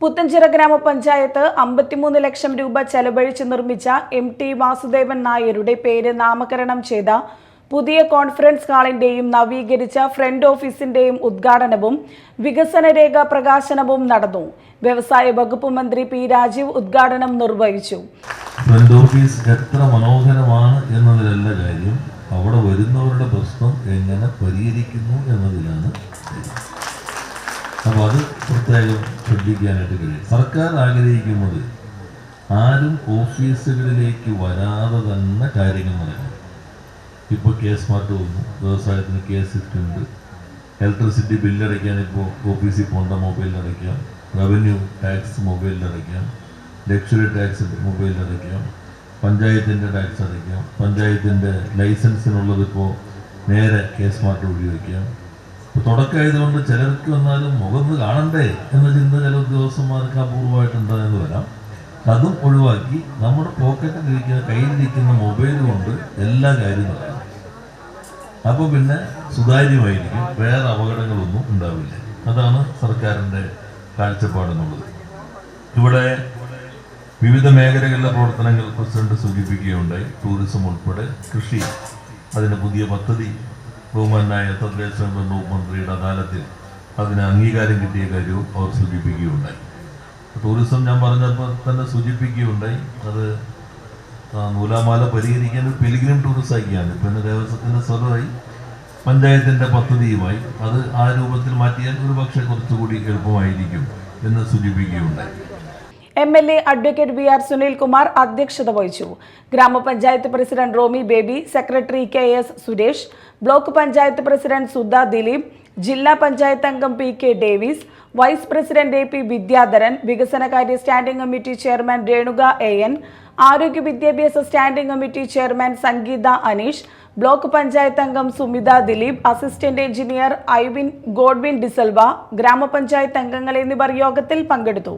പുത്തഞ്ചിറ ഗ്രാമപഞ്ചായത്ത് അമ്പത്തിമൂന്ന് ലക്ഷം രൂപ ചെലവഴിച്ച് നിർമ്മിച്ച എം ടി വാസുദേവൻ നായരുടെ പേര് നാമകരണം ചെയ്ത പുതിയ കോൺഫറൻസ് ഹാളിന്റെയും നവീകരിച്ച ഫ്രണ്ട് ഓഫീസിന്റെയും ഉദ്ഘാടനവും വികസന രേഖ പ്രകാശനവും നടന്നു വ്യവസായ വകുപ്പ് മന്ത്രി പി രാജീവ് ഉദ്ഘാടനം നിർവഹിച്ചു ഫ്രണ്ട് ഓഫീസ് എത്ര മനോഹരമാണ് എന്നതിലല്ല കാര്യം അവിടെ വരുന്നവരുടെ പ്രശ്നം എങ്ങനെ പരിഹരിക്കുന്നു എന്നതിലാണ്. അപ്പോൾ അത് പ്രത്യേകം ശ്രദ്ധിക്കാനായിട്ട് കഴിയും. സർക്കാർ ആഗ്രഹിക്കുന്നത് ആരും ഓഫീസുകളിലേക്ക് വരാതെ തന്നെ കാര്യങ്ങൾ നടക്കണം. ഇപ്പോൾ കെ സ്മാർട്ട് വന്നു വ്യവസായത്തിന് കെ സിഫ്റ്റ് ഉണ്ട്. ഇലക്ട്രിസിറ്റി ബില്ലടയ്ക്കാൻ ഇപ്പോൾ ഓഫീസിൽ പോകേണ്ട മൊബൈലിൽ അടയ്ക്കാം. റവന്യൂ ടാക്സ് മൊബൈലിൽ അടയ്ക്കാം. ലക്ഷറി ടാക്സ് മൊബൈലിൽ അടയ്ക്കാം. പഞ്ചായത്തിന്റെ ടാക്സ് അടയ്ക്കാം. പഞ്ചായത്തിന്റെ ലൈസൻസിനുള്ളത് ഇപ്പോൾ നേരെ കെ സ്മാർട്ട് വഴി വയ്ക്കാം ഇപ്പോൾ തുടക്കമായതുകൊണ്ട് ചിലർക്ക് വന്നാലും മുഖന്ന് കാണണ്ടേ എന്ന ചിന്ത ചില ഉദ്യോഗസ്ഥന്മാർക്ക് അപൂർവമായിട്ടുണ്ടായെന്ന് വരാം. അതും ഒഴിവാക്കി നമ്മുടെ പോക്കറ്റിലിരിക്കുന്ന കയ്യിലിരിക്കുന്ന മൊബൈൽ കൊണ്ട് എല്ലാ കാര്യവും നടക്കും അപ്പോൾ പിന്നെ സുതാര്യമായിരിക്കും വേറെ അപകടങ്ങളൊന്നും ഉണ്ടാവില്ല. അതാണ് സർക്കാരിന്റെ കാഴ്ചപ്പാടെന്നുള്ളത്. ഇവിടെ വിവിധ മേഖലകളിലെ പ്രവർത്തനങ്ങൾ പ്രസിഡന്റ് സൂചിപ്പിക്കുകയുണ്ടായി. ടൂറിസം ഉൾപ്പെടെ കൃഷി അതിന് പുതിയ പദ്ധതി ബഹുമാനായ തദ്ദേശ വകുപ്പ് മന്ത്രിയുടെ അദാലത്തിൽ അതിന് അംഗീകാരം കിട്ടിയ കാര്യവും അവർ സൂചിപ്പിക്കുകയുണ്ടായി. ടൂറിസം ഞാൻ പറഞ്ഞപ്പോൾ തന്നെ സൂചിപ്പിക്കുകയുണ്ടായി. അത് നൂലാമാല പരിഹരിക്കാൻ ഒരു പിലിഗ്രിം ടൂറിസം ആക്കിയാണ് പിന്നെ ദേവസ്വത്തിന്റെ സ്വലമായി പഞ്ചായത്തിന്റെ പദ്ധതിയുമായി അത് ആ രൂപത്തിൽ മാറ്റിയാൽ ഒരു പക്ഷേ കുറച്ചുകൂടി എളുപ്പമായിരിക്കും എന്ന് സൂചിപ്പിക്കുകയുണ്ടായി. M L A advocate V R Sunilkumar അധ്യക്ഷത വഹിച്ചു. Gramapanchayat president Romy Baby secretary K S Suresh block panchayat president Sudha Dileep ജില്ലാ പഞ്ചായത്ത് അംഗം P K Davis vice president A P Vidyadharan വികസനകാര്യ standing committee chairman Renuka A N ആരോഗ്യ വിദ്യാഭ്യാസ standing committee chairman Sangeetha Aneesh block panchayat അംഗം Sumitha Dileep assistant engineer Ivin Godwin D'Silva ഗ്രാമപഞ്ചായത്ത് അംഗങ്ങൾ എന്നിവർ യോഗത്തിൽ പങ്കെടുത്തു.